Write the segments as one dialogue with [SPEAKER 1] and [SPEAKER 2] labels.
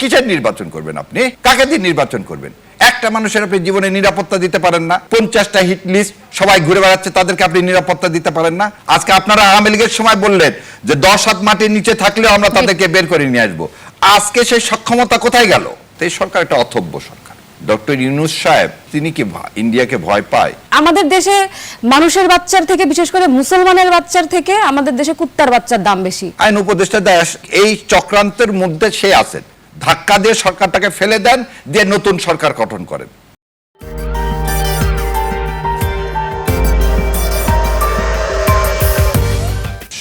[SPEAKER 1] কিসের নির্বাচন করবেন আপনি? কাকে দিয়ে নির্বাচন করবেন? একটা মানুষের আপনি জীবনে নিরাপত্তা দিতে পারেন না পঞ্চাশটা হিট লিস্ট সবাই ঘুরে বেড়াচ্ছে তাদেরকে আপনি নিরাপত্তা দিতে পারেন না। আজকে আপনারা আওয়ামী লীগের সময় বললেন যে দশ হাত মাটির নিচে থাকলেও আমরা তাদেরকে বের করে নিয়ে আসব। আজকে সেই সক্ষমতা কোথায় গেল? এই সরকার একটা অথব্য সরকার। ডক্টর ইউনুস সাহেব তিনি কি ইন্ডিয়াকে ভয় পায়?
[SPEAKER 2] আমাদের দেশে মানুষের বাচ্চার থেকে বিশেষ করে মুসলমানের বাচ্চার থেকে আমাদের দেশে কুত্তার বাচ্চার দাম বেশি।
[SPEAKER 1] আইন উপদেষ্টা দেয় এই চক্রান্তের মধ্যে সে আছেন। ধাক্কা দিয়ে সরকারটাকে ফেলে দেন, দিয়ে নতুন সরকার গঠন করেন।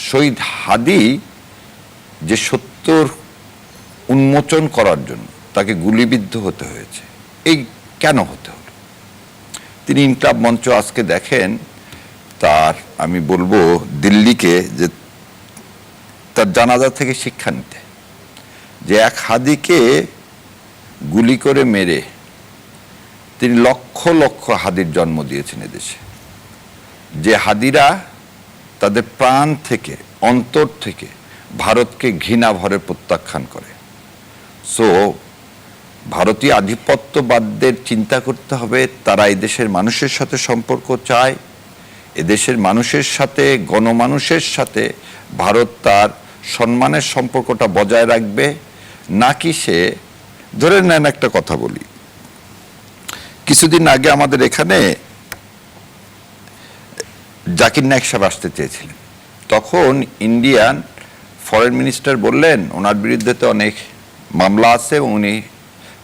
[SPEAKER 1] শহীদ হাদি যে সত্যর উন্মোচন করার জন্য তাকে গুলিবিদ্ধ হতে হয়েছে, এই কেন হতে হলো? তিনি ইনকলাব মঞ্চ আজকে দেখেন, তার, আমি বলব, দিল্লিকে যে তার জানাজা থেকে শিক্ষা নিতে। যে এক হাদিকে গুলি করে মেরে তিনি লক্ষ লক্ষ হাদির জন্ম দিয়েছেন এদেশে। যে হাদিরা তাদের প্রাণ থেকে, অন্তর থেকে ভারতকে ঘৃণা ভরে প্রত্যাখ্যান করে। সো ভারতীয় আধিপত্যবাদদের চিন্তা করতে হবে, তারা এই দেশের মানুষের সাথে সম্পর্ক চায়। এদেশের মানুষের সাথে, গণমানুষের সাথে ভারত তার সম্মানের সম্পর্কটা বজায় রাখবে। নাকি সে, ধরে নেন একটা কথা বলি। কিছুদিন আগে আমাদের এখানে জাকির নায়ক সাহেব আসতে চেয়েছিলেন। তখন ইন্ডিয়ান ফরেন মিনিস্টার বললেন, ওনার বিরুদ্ধে তো অনেক মামলা আছে, এবং উনি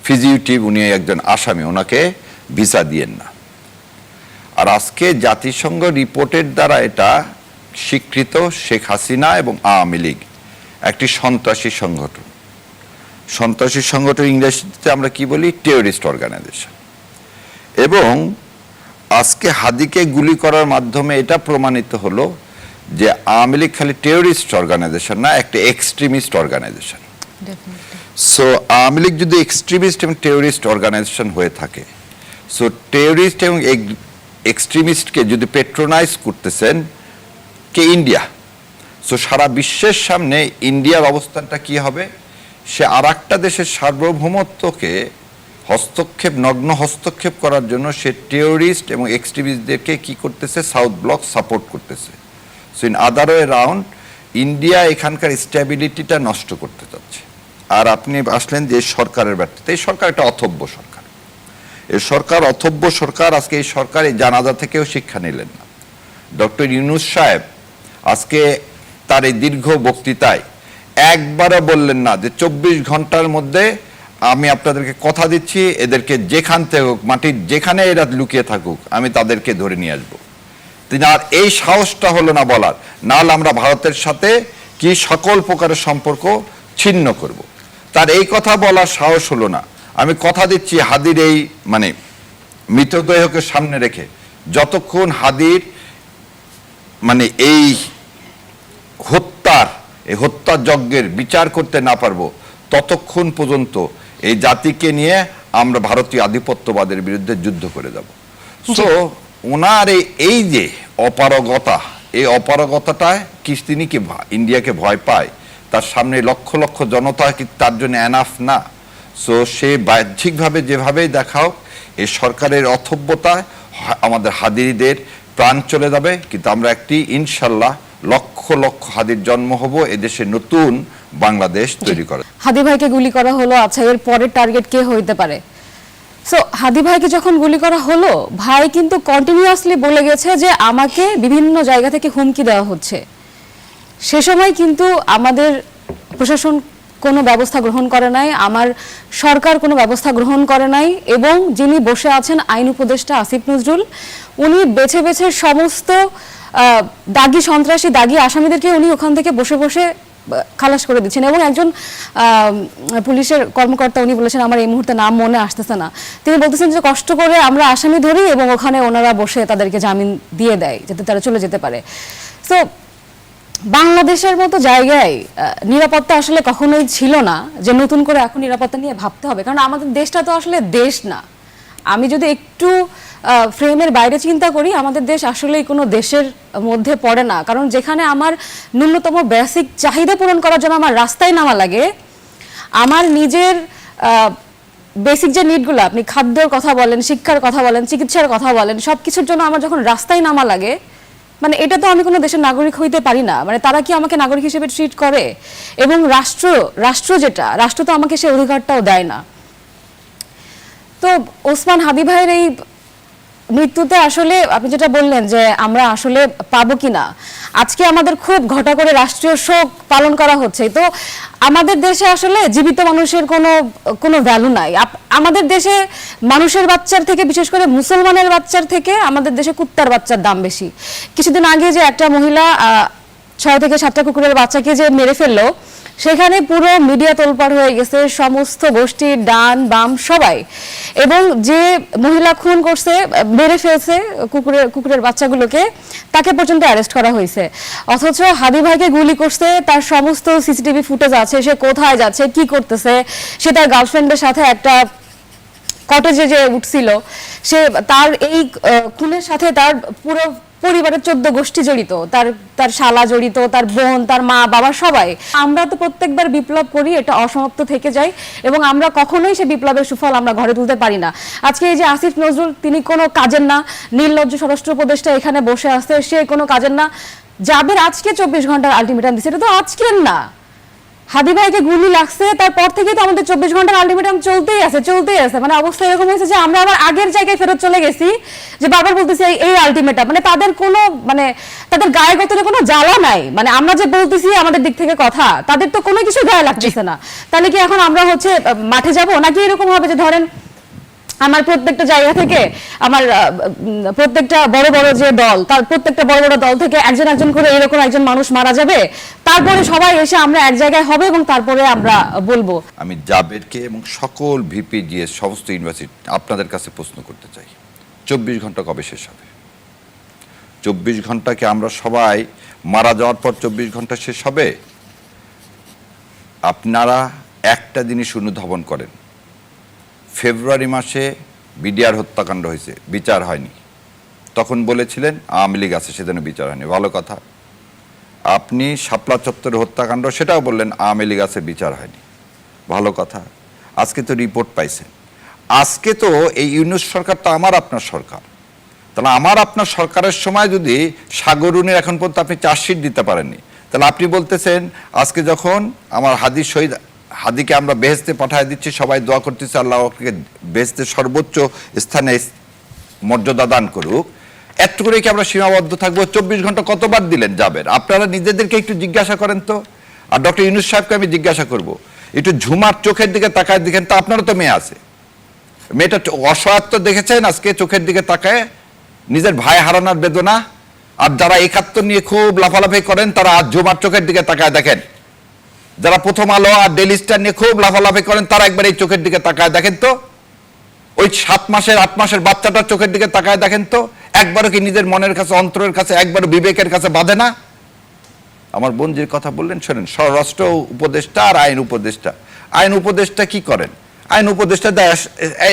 [SPEAKER 1] ফিজিউটিভ, উনি একজন আসামি, ওনাকে ভিসা দিয়েন না। আর আজকে জাতিসংঘ রিপোর্টের দ্বারা এটা স্বীকৃত শেখ হাসিনা এবং আওয়ামী লীগ, একটি সন্ত্রাসী সংগঠন। সন্ত্রাসী সংগঠন ইংরেজিতে আমরা কি বলি? টেররিস্ট অর্গানাইজেশন এবং আজকে হাদিকে গুলি করার মাধ্যমে এটা প্রমাণিত হলো যে আওয়ামী লীগ খালি টেররিস্ট অর্গানাইজেশন না একটা extremist organisation so Awami League যদি এক্সট্রিমিস্ট এবং টেররিস্ট অর্গানাইজেশন হয়ে থাকে সো টেররিস্ট এবং এক্সট্রিমিস্টকে যদি পেট্রোনাইজ করতেছেন কে? ইন্ডিয়া সো সারা বিশ্বের সামনে ইন্ডিয়ার অবস্থানটা কি হবে? সে আর দেশের সার্বভৌমত্বকে হস্তক্ষেপ, নগ্ন হস্তক্ষেপ করার জন্য সে টেররিস্ট এবং এক্সট্রিমিস্টদেরকে কি করতেছে? সাউথ ব্লক সাপোর্ট করতেছে। So in other way round India এখানকার স্ট্যাবিলিটিটা নষ্ট করতে চাচ্ছে। আর আপনি আসলেন যে সরকারের ব্যর্থতা, এই সরকার একটা অথব্য সরকার। এই সরকার, অথব্য সরকার আজকে এই সরকার এই জানাজা থেকেও শিক্ষা নিলেন না। ডক্টর ইউনুস সাহেব আজকে তার এই দীর্ঘ বক্তৃতায় একবারও বললেন না যে চব্বিশ ঘণ্টার মধ্যে আমি আপনাদেরকে কথা দিচ্ছি, এদেরকে যেখান থেকে হোক মাটির যেখানে এরা লুকিয়ে থাকুক, আমি তাদেরকে ধরে নিয়ে আসব। তিনি আর এই সাহসটা হলো না বলার। নাহলে আমরা ভারতের সাথে কি সকল প্রকারের সম্পর্ক ছিন্ন করব। তার এই কথা বলার সাহস হলো না। আমি কথা দিচ্ছি হাদির এই মানে মৃতদেহকে সামনে রেখে। যতক্ষণ হাদির মানে এই এই হত্যাযজ্ঞের বিচার করতে না পারব ততক্ষণ পর্যন্ত এই জাতিকে নিয়ে আমরা ভারতীয় আধিপত্যবাদের বিরুদ্ধে যুদ্ধ করে যাব। সো ওনার এই- যে অপারগতা এই অপারগতাটায় কি তিনি কি ইন্ডিয়াকে ভয় পায়? তার সামনে লক্ষ লক্ষ জনতা কি তার জন্য অ্যানাফ না? সো সে বাহ্যিকভাবে যেভাবেই দেখাও এই সরকারের অথব্যতায় আমাদের হাদিরিদের প্রাণ চলে যাবে। কিন্তু আমরা একটি ইনশাল্লাহ লক্ষ লক্ষ হাদির জন্ম হব এদেশে নতুন বাংলাদেশ তৈরি করা।
[SPEAKER 2] হাদি ভাইকে গুলি করা হলো আচ্ছা এর পরের টার্গেট কে হইতে পারে? সো হাদি ভাইকে যখন গুলি করা হলো ভাই কিন্তু কন্টিনিউয়াসলি বলে গেছে যে আমাকে বিভিন্ন জায়গা থেকে হুমকি দেওয়া হচ্ছে। সে সময় কিন্তু আমাদের প্রশাসন কোনো ব্যবস্থা গ্রহণ করে নাই আমার সরকার কোনো ব্যবস্থা গ্রহণ করে নাই এবং যিনি বসে আছেন আইন উপদেষ্টা আসিফ নজরুল উনি বেছে বেছে সমস্ত দাগি সন্ত্রাসী, দাগি আসামিদেরকে উনি ওখান থেকে বসে বসে খালাস করে দিচ্ছেন এবং একজন পুলিশের কর্মকর্তা উনি বলেছেন, আমার এই মুহূর্তে নাম মনে আসতেছে না। তিনি বলতেছেন যে, কষ্ট করে আমরা আসামি ধরি এবং ওখানে ওনারা বসে তাদেরকে জামিন দিয়ে দেয়, যাতে তারা চলে যেতে পারে। তো বাংলাদেশের মতো জায়গায় নিরাপত্তা আসলে কখনোই ছিল না, যে নতুন করে এখন নিরাপত্তা নিয়ে ভাবতে হবে। কারণ আমাদের দেশটা তো আসলে দেশ না। আমি যদি একটু ফ্রেমের বাইরে চিন্তা করি, আমাদের দেশ আসলেই কোনো দেশের মধ্যে পড়ে না। কারণ যেখানে আমার ন্যূনতম বেসিক চাহিদা পূরণ করার জন্য আমার রাস্তায় নামা লাগে, আমার নিজের বেসিক যে নিডগুলো আপনি খাদ্যর কথা বলেন, শিক্ষার কথা বলেন, চিকিৎসার কথা বলেন সব কিছুর জন্য আমার যখন রাস্তায় নামা লাগে মানে এটা তো আমি কোনো দেশের নাগরিক হইতে পারি না। মানে তারা কি আমাকে নাগরিক হিসেবে ট্রিট করে? এবং রাষ্ট্র রাষ্ট্র যেটা, রাষ্ট্র তো আমাকে সেই অধিকারটাও দেয় না। তো ওসমান হাদি ভাইয়ের এই মৃত্যুতে আসলে আপনি যেটা বললেন যে আমরা আসলে পাবো কিনা আজকে আমাদের খুব ঘটা করে রাষ্ট্রীয় শোক পালন করা হচ্ছে। তো আমাদের দেশে আসলে জীবিত মানুষের কোনো কোনো ভ্যালু নাই। আমাদের দেশে মানুষের বাচ্চার থেকে, বিশেষ করে মুসলমানের বাচ্চার থেকে আমাদের দেশে কুত্তার বাচ্চার দাম বেশি। কিছুদিন আগে যে একটা মহিলা ছয় থেকে সাতটা কুকুরের বাচ্চাকে যে মেরে ফেলল সেখানে পুরো মিডিয়া তোলপাড় হয়ে গেছে, সমস্ত গোষ্ঠীর ডান, বাম, সবাই। এবং যে মহিলা খুন করছে, মেরে ফেলছে কুকুরের কুকুরের বাচ্চাগুলোকে, তাকে পর্যন্ত অ্যারেস্ট করা হয়েছে। অথচ হাদি ভাইকে গুলি করছে, তার সমস্ত সিসিটিভি ফুটেজ আছে, সে কোথায় যাচ্ছে, কি করতেছে, সে তার গার্লফ্রেন্ডের সাথে একটা কটেজে যে উঠছিল, সে তার এই খুনের সাথে তার পুরো পরিবারের চোদ্দ গোষ্ঠী জড়িত, তার তার শালা জড়িত, তার বোন, তার মা, বাবা, সবাই। আমরা তো প্রত্যেকবার বিপ্লব করি, এটা অসমাপ্ত থেকে যায়, এবং আমরা কখনোই সে বিপ্লবের সুফল আমরা ঘরে তুলতে পারি না। আজকে এই যে আসিফ নজরুল, তিনি কোনো কাজের না নির্লজ্জ স্বরাষ্ট্র উপদেষ্টা এখানে বসে আসতে সে কোনো কাজের না, যাদের আজকে চব্বিশ ঘণ্টার আলটিমেটাম দিচ্ছে এটা তো আজকের না। হাদি ভাইকে গুলি লাগছে তারপর থেকে তো আমাদের চব্বিশ ঘণ্টার আলটিমেটাম চলতেই আছে চলতেই আছে। মানে অবস্থা এরকম হয়েছে যে আমরা আবার আগের জায়গায় ফেরত চলে গেছি যে বাবার বলতেছি এই- এই আলটিমেটাম মানে তাদের কোনো মানে তাদের গায়ে গতরে কোনো জ্বালা নাই। মানে আমরা যে বলতেছি আমাদের দিক থেকে কথা তাদের তো কোনো কিছু গায়ে লাগতেছে না। তাহলে কি এখন আমরা হচ্ছে মাঠে যাব? নাকি এরকম হবে যে ধরেন আমার প্রত্যেকটা জায়গা থেকে আমার প্রত্যেকটা বড় বড় যে দল, তার প্রত্যেকটা বড় বড় দল থেকে একজন একজন করে এরকম একজন মানুষ মারা যাবে, তারপরে সবাই এসে আমরা এক জায়গায় হবে এবং তারপরে আমরা বলব।
[SPEAKER 1] আমি জাবেরকে এবং সকল ভিপি জিএস সমস্ত ইউনিভার্সিটি আপনাদের কাছে প্রশ্ন করতে চাই। চব্বিশ ঘণ্টা কবে শেষ হবে? চব্বিশ ঘন্টাকে আমরা সবাই মারা যাওয়ার পর চব্বিশ ঘণ্টা শেষ হবে? আপনারা একটা জিনিস অনুধাবন করেন। ফেব্রুয়ারি মাসে বিডিআর হত্যাকাণ্ড হয়েছে, বিচার হয়নি। তখন বলেছিলেন, আওয়ামী লীগ আছে, সেজন্য বিচার হয়নি। ভালো কথা। আপনি শাপলা চত্বরের হত্যাকাণ্ড, সেটাও বললেন, আওয়ামী লীগ আছে, বিচার হয়নি। ভালো কথা। আজকে তো রিপোর্ট পাইছেন। আজকে তো এই ইউনুস সরকার তো আমার আপনার সরকার। তাহলে আমার আপনার সরকারের সময় যদি সাগরুনের এখন পর্যন্ত আপনি চার্জশিট দিতে পারেননি, তাহলে আপনি বলতেছেন, আজকে যখন আমার হাদি শহীদ হাদিকে আমরা বেহেস্তে পাঠায় দিচ্ছি, সবাই দোয়া করতেছি, আল্লাহ ওকে বেহেস্তের সর্বোচ্চ স্থানে মর্যাদা দান করুক। একটু করে কি আমরা সীমাবদ্ধ থাকব? চব্বিশ ঘণ্টা কতবার দিলেন যাবেন আপনারা নিজেদেরকে একটু জিজ্ঞাসা করেন তো। আর ডক্টর ইউনুস সাহেবকে আমি জিজ্ঞাসা করব। একটু ঝুমার চোখের দিকে তাকায় দেখেন তো, আপনারও তো মেয়ে আছে। মেয়েটা অসহায়ত্ব দেখেছেন আজকে, চোখের দিকে তাকায়। নিজের ভাই হারানোর বেদনা। আর যারা একাত্তর নিয়ে খুব লাফালাফি করেন, তারা আজ ঝুমার চোখের দিকে তাকায় দেখেন। যারা প্রথম আলো আর ডেলি স্টার নিয়ে খুব লাফালাফি করেন, তারা একবার এই চোখের দিকে তাকায় দেখেন তো? ওই সাত মাসের, আট মাসের বাচ্চাটার চোখের দিকে তাকায় দেখেন তো? একবারও কি নিজের মনের কাছে, অন্তরের কাছে, একবারও বিবেকের কাছে বাঁধে না? আমার বোন যে কথা বললেন, শোনেন, স্বরাষ্ট্র উপদেষ্টা আর আইন উপদেষ্টা। আইন উপদেষ্টা কি করেন? আইন উপদেষ্টা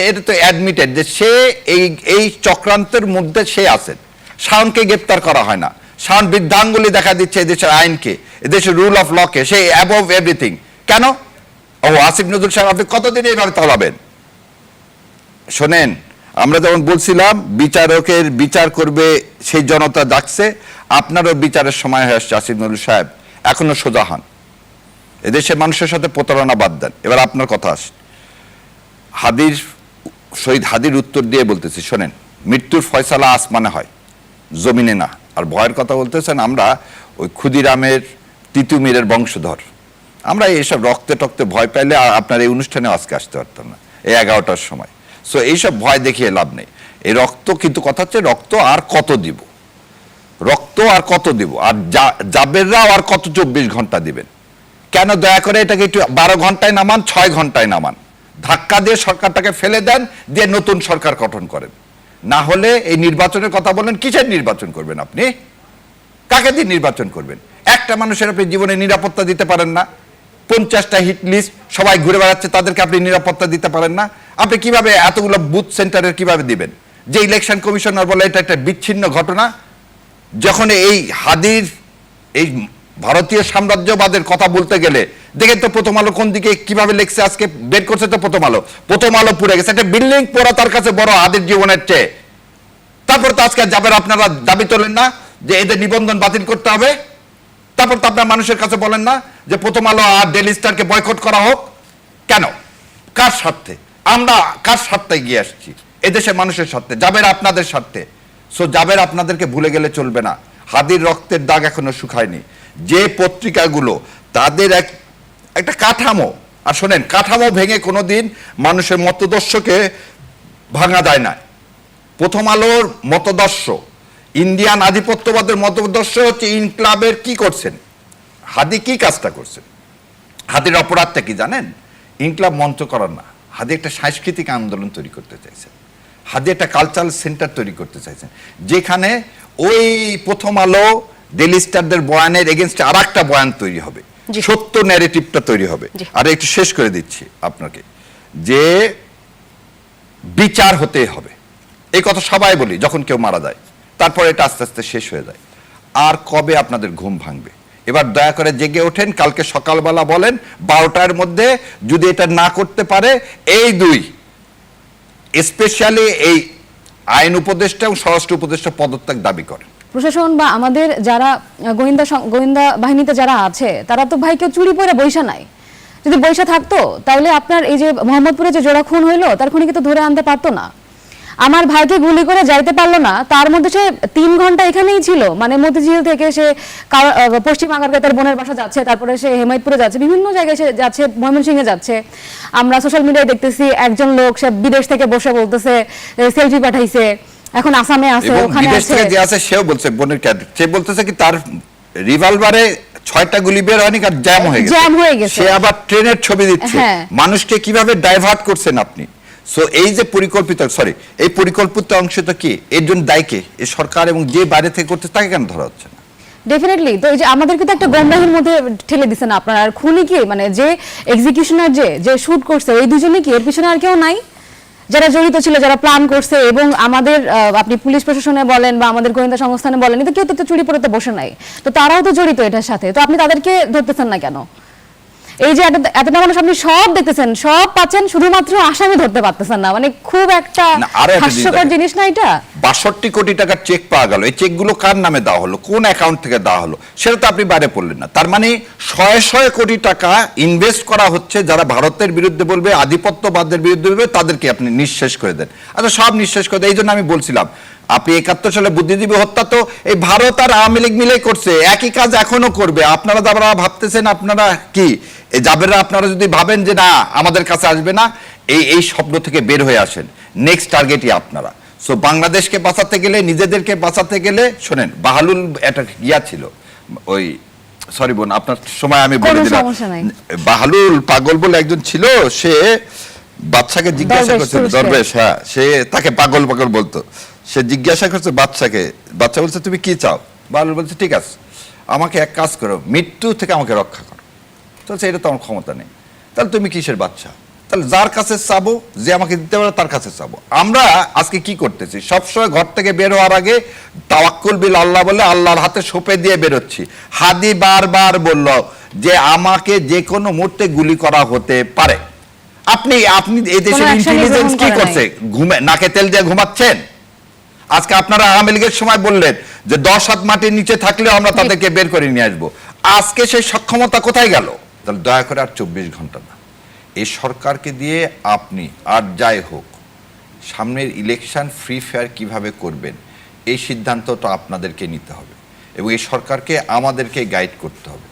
[SPEAKER 1] এটা তো অ্যাডমিটেড যে সে এই এই চক্রান্তের মধ্যে সে আছেন। শাওনকে গ্রেপ্তার করা হয় না। শাওন বৃদ্ধাঙ্গুলি দেখা দিচ্ছে এদেশের আইনকে। এদেশের রুল অফ লকে সে অ্যাবভ এভরিথিং কেন? ও আসিফ নজরুল সাহেব, আপনি কতদিন এইভাবে তলাবেন শোনেন, আমরা যেমন বলছিলাম বিচারকের বিচার করবে, সেই জনতা ডাকছে, আপনারও বিচারের সময় হয়ে আসছে আসিফ নজরুল সাহেব। এখনও সোজা হন। এদেশের মানুষের সাথে প্রতারণা বাদ দেন। এবার আপনার কথা আস হাদির, শহীদ হাদির উত্তর দিয়ে বলতেছি, শোনেন, মৃত্যুর ফয়সালা আসমানে হয়, জমিনে না। আর ভয়ের কথা বলতেছেন আমরা ওই ক্ষুদিরামের তিতুমিরের বংশধর। আমরা এইসব রক্তে টক্তে ভয় পাইলে আপনার এই অনুষ্ঠানে আজকে আসতে পারতাম না, এই এগারোটার সময়। সো এইসব ভয় দেখিয়ে লাভ নেই। এই রক্ত কিন্তু কথা হচ্ছে, রক্ত আর কত দিব? রক্ত আর কত দিব? আর জাবেররাও আর কত চব্বিশ ঘণ্টা দিবেন? কেন দয়া করে এটাকে একটু বারো ঘন্টায় নামান, ছয় ঘন্টায় নামান? ধাক্কা দিয়ে সরকারটাকে ফেলে দেন, দিয়ে নতুন সরকার গঠন করেন। না হলে এই নির্বাচনের কথা বলেন, কিসের নির্বাচন করবেন আপনি? কাকে দিয়ে নির্বাচন করবেন? একটা মানুষের আপনি জীবনে নিরাপত্তা দিতে পারেন না। পঞ্চাশটা হিট লিস্ট সবাই ঘুরে বেড়াচ্ছে, তাদেরকে আপনি নিরাপত্তা দিতে পারেন না। আপনি কীভাবে এতগুলো বুথ সেন্টারের কীভাবে দিবেন? যে ইলেকশন কমিশনার বলে এটা একটা বিচ্ছিন্ন ঘটনা। যখন এই হাদির, এই ভারতীয় সাম্রাজ্যবাদের কথা বলতে গেলে, দেখেন তো প্রথম আলো কোন দিকে কীভাবে লেখছে আজকে, বের করছে তো প্রথম আলো। প্রথম আলো পুড়ে গেছে, একটা বিল্ডিং পড়া তার কাছে বড় হাতের জীবনের চেয়ে। তারপর তো আজকে যাবেন আপনারা দাবি তোলেন না যে এদের নিবন্ধন বাতিল করতে হবে। তারপর তো আপনার মানুষের কাছে বলেন না যে প্রথম আলো আর ডেলি স্টারকে বয়কট করা হোক। কেন? কার স্বার্থে? আমরা কার স্বার্থে গিয়ে আসছি? এদেশের মানুষের স্বার্থে যাবের আপনাদের স্বার্থে। সো যাবের আপনাদেরকে ভুলে গেলে চলবে না। হাদির রক্তের দাগ এখনও শুকায়নি। যে পত্রিকাগুলো, তাদের এক, একটা কাঠামো, আর শোনেন, কাঠামো ভেঙে কোনোদিন মানুষের মতদর্শকে ভাঙা যায় না। প্রথম আলোর মতদর্শ ইন্ডিয়ান আধিপত্যবাদের মতদর্শ হচ্ছে ইনক্লাবের কি করছেন? হাদি কি কাজটা করছেন? হাদির অপরাধটা কি জানেন? ইনক্লাব মঞ্চ করার না। হাদি একটা সাংস্কৃতিক আন্দোলন তৈরি করতে চাইছেন। হাদি একটা কালচারাল সেন্টার তৈরি করতে চাইছেন। যেখানে ওই প্রথম আলো ডেলি স্টারদের বয়ানের এগেনস্টে আর একটা বয়ান তৈরি হবে। সত্য ন্যারেটিভটা তৈরি হবে। আর একটু শেষ করে দিচ্ছি আপনাকে। যে বিচার হতে হবে। এই কথা সবাই বলি যখন কেউ মারা যায়। তারপরে এটা আস্তে আস্তে শেষ হয়ে যায়। আর কবে আপনাদের ঘুম ভাঙবে? এবার দয়া করে জেগে ওঠেন, কালকে সকালবেলা বলেন, বারোটার মধ্যে যদি এটা না করতে পারে, এই দুই, স্পেশালি এই আইন উপদেষ্টা এবং স্বরাষ্ট্র উপদেষ্টা পদত্যাগ দাবি করেন।
[SPEAKER 2] প্রশাসন বা আমাদের যারা গোয়েন্দা গোয়েন্দা বাহিনীতে যারা আছে, তারা তো ভাই কেউ চুরি পরে বৈশা নাই। যদি বৈশা থাকতো, তাহলে আপনার এই যে মোহাম্মদপুরে যে জোড়া খুন হইল, তার খুনিকে তো ধরে আনতে পারতো না। আমার ভাইকে গুলি করে যাইতে পারল না। তার মধ্যে সে তিন ঘণ্টা এখানেই ছিল। মানে মতিঝিল থেকে সে পশ্চিম আগারগাঁও তার বোনের বাসা যাচ্ছে তারপরে সে হেমায়তপুরে যাচ্ছে বিভিন্ন জায়গায় সে যাচ্ছে ময়মনসিংহে যাচ্ছে। আমরা সোশ্যাল মিডিয়ায় দেখতেছি একজন লোক সে বিদেশ থেকে বসে বলতেছে সেলফি পাঠাইছে। এখন আসামে আছে ওখানে আছে।
[SPEAKER 1] যে আছে সেও বলছে বোনের ক্যাডেট সে বলতেছে কি তার রিভলভারে ছয়টা গুলি বের হয়নি কারণ জ্যাম হয়ে গেছে।
[SPEAKER 2] জ্যাম হয়ে গেছে।
[SPEAKER 1] সে আবার ট্রেনের ছবি দিচ্ছে।
[SPEAKER 2] হ্যাঁ।
[SPEAKER 1] মানুষকে কীভাবে ডাইভার্ট করছেন আপনি? সো এই যে পরিকল্পিত সরি এই পরিকল্পিত অংশটা কি? এর জন্য দায়ী কে? এ সরকার এবং যে বাইরে থেকে করতে তাকে কেন ধরা হচ্ছে
[SPEAKER 2] ডেফিনেটলি তো এই যে আমাদেরকে তো একটা গমরাহির মধ্যে ঠেলে দিচ্ছেন আপনারা। আর খুনি কি? মানে যে এক্সিকিউশনার যে যে শুট করছে, এই দুজনে কি? এর পিছনে আর কেউ নাই? যারা জড়িত ছিল, যারা প্ল্যান করছে এবং আমাদের আপনি পুলিশ প্রশাসনে বলেন বা আমাদের গোয়েন্দা সংস্থানে বলেন কিন্তু কেউ তো চুরি পড়তে বসে নাই। তো তারাও তো জড়িত এটার সাথে। তো আপনি তাদেরকে ধরতেছেন না কেন? এই যে এত- এতটা মানুষ আপনি সব দেখতেছেন সব পাচ্ছেন শুধুমাত্র আসামি ধরতে পারতেছেন না। মানে খুব একটা হাস্যকর জিনিস না এটা?
[SPEAKER 1] বাষট্টি কোটি টাকার চেক পাওয়া গেল। এই চেকগুলো কার নামে দেওয়া হলো? কোন অ্যাকাউন্ট থেকে দেওয়া হলো? সেটা তো আপনি বাইরে পড়লেন না। তার মানে শয়ে শয়ে কোটি টাকা ইনভেস্ট করা হচ্ছে যারা ভারতের বিরুদ্ধে বলবে আধিপত্যবাদের বিরুদ্ধে বলবে তাদেরকে আপনি নিঃশেষ করে দেন। আচ্ছা সব নিঃশেষ করে দেন। এই জন্য আমি বলছিলাম আপনি একাত্তর সালে বুদ্ধিজীবী হত্যা তো এই ভারত আর আওয়ামী লীগ মিলে করছে। একই কাজ এখনও করবে। আপনারা যারা ভাবতেছেন আপনারা কি? এই যাবেরা আপনারা যদি ভাবেন যে না আমাদের কাছে আসবে না এই এই স্বপ্ন থেকে বের হয়ে আসেন। নেক্সট টার্গেটই আপনারা। সো বাংলাদেশকে বাঁচাতে গেলে নিজেদেরকে বাঁচাতে গেলে শোনেন বাহালুল একটা ইয়া ছিল ওই সরি বোন আপনার সময় আমি বলে দিলাম। বাহালুল পাগল বলে একজন ছিল সে বাচ্চাকে জিজ্ঞাসা করছিল দরবেশ হ্যাঁ সে তাকে পাগল পাগল বলতো। সে জিজ্ঞাসা করছে বাচ্চাকে বাচ্চা বলছে তুমি কি চাও? বাহালুল বলছে ঠিক আছে আমাকে এক কাজ করো মৃত্যু থেকে আমাকে রক্ষা করো। তো বলছে, এটা তো আমার ক্ষমতা নেই। তাহলে তুমি কিসের বাচ্চা? তাহলে যার কাছে চাবো যে আমাকে দিতে পারে তার কাছে চাবো। আমরা আজকে কি করতেছি? সবসময় ঘর থেকে বের হওয়ার আগে তাওয়াক্কুল বিল আল্লাহ বলে আল্লাহর হাতে সোপে দিয়ে বেরোচ্ছি। হাদি বারবার বলল যে আমাকে যে কোনো মুহূর্তে গুলি করা হতে পারে। আপনি আপনি এই দেশের ইন্টেলিজেন্স কি করছে? ঘুমে নাকে তেল দিয়ে ঘুমাচ্ছেন? আজকে আপনারা আওয়ামী লীগের সময় বললেন যে দশ হাত মাটির নিচে থাকলেও আমরা তাদেরকে বের করে নিয়ে আসব। আজকে সেই সক্ষমতা কোথায় গেল? তাহলে দয়া করে আর চব্বিশ ঘণ্টা না। এই সরকারকে দিয়ে আপনি, আর যাই হোক, সামনের ইলেকশন ফ্রি ফেয়ার কীভাবে করবেন, এই সিদ্ধান্তটা আপনাদেরকে নিতে হবে। এবং এই সরকারকে আমাদেরকে গাইড করতে হবে।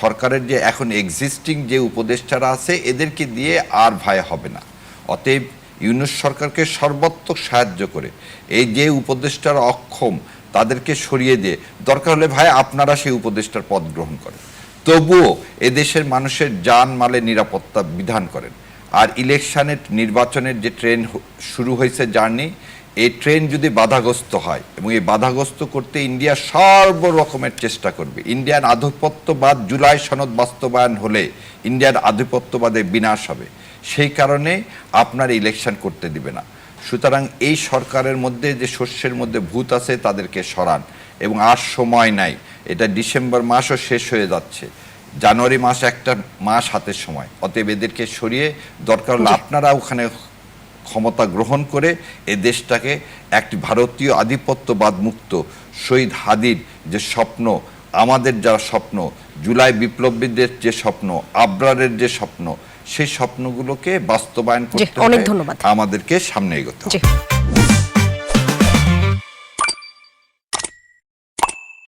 [SPEAKER 1] সরকারের যে এখন এক্সিস্টিং যে উপদেষ্টারা আছে, এদেরকে দিয়ে আর ভয় হবে না। অতএব ইউনুস সরকারকে সর্বাত্মক সাহায্য করে, এই যে উপদেষ্টারা অক্ষম, তাদেরকে সরিয়ে দিয়ে, দরকার হলে ভাই আপনারা সেই উপদেষ্টার পদ গ্রহণ করেন। তবুও এদেশের মানুষের যান মালের নিরাপত্তা বিধান করেন। আর ইলেকশনের নির্বাচনের যে ট্রেন শুরু হয়েছে জার্নি, এই ট্রেন যদি বাধাগ্রস্ত হয় এবং এই বাধাগ্রস্ত করতে ইন্ডিয়া সর্বরকমের চেষ্টা করবে। ইন্ডিয়ান আধিপত্যবাদ জুলাই সনদ বাস্তবায়ন হলে ইন্ডিয়ার আধিপত্যবাদের বিনাশ হবে। সেই কারণে আপনার ইলেকশন করতে দিবে না। সুতরাং এই সরকারের মধ্যে যে শস্যের মধ্যে ভূত আছে, তাদেরকে সরান। এবং আর সময় নাই। এটা ডিসেম্বর মাসও শেষ হয়ে যাচ্ছে। জানুয়ারি মাস একটা মাস হাতের সময়। অতএব এদেরকে সরিয়ে দরকার হলে আপনারা ওখানে ক্ষমতা গ্রহণ করে এ দেশটাকে একটি ভারতীয় আধিপত্যবাদ মুক্ত শহীদ হাদির যে স্বপ্ন আমাদের যা স্বপ্ন জুলাই বিপ্লবীদের যে স্বপ্ন আবরারের যে স্বপ্ন সেই স্বপ্নগুলোকে বাস্তবায়ন করতে
[SPEAKER 2] অনেক ধন্যবাদ।
[SPEAKER 1] আমাদেরকে সামনে এগোতে হবে।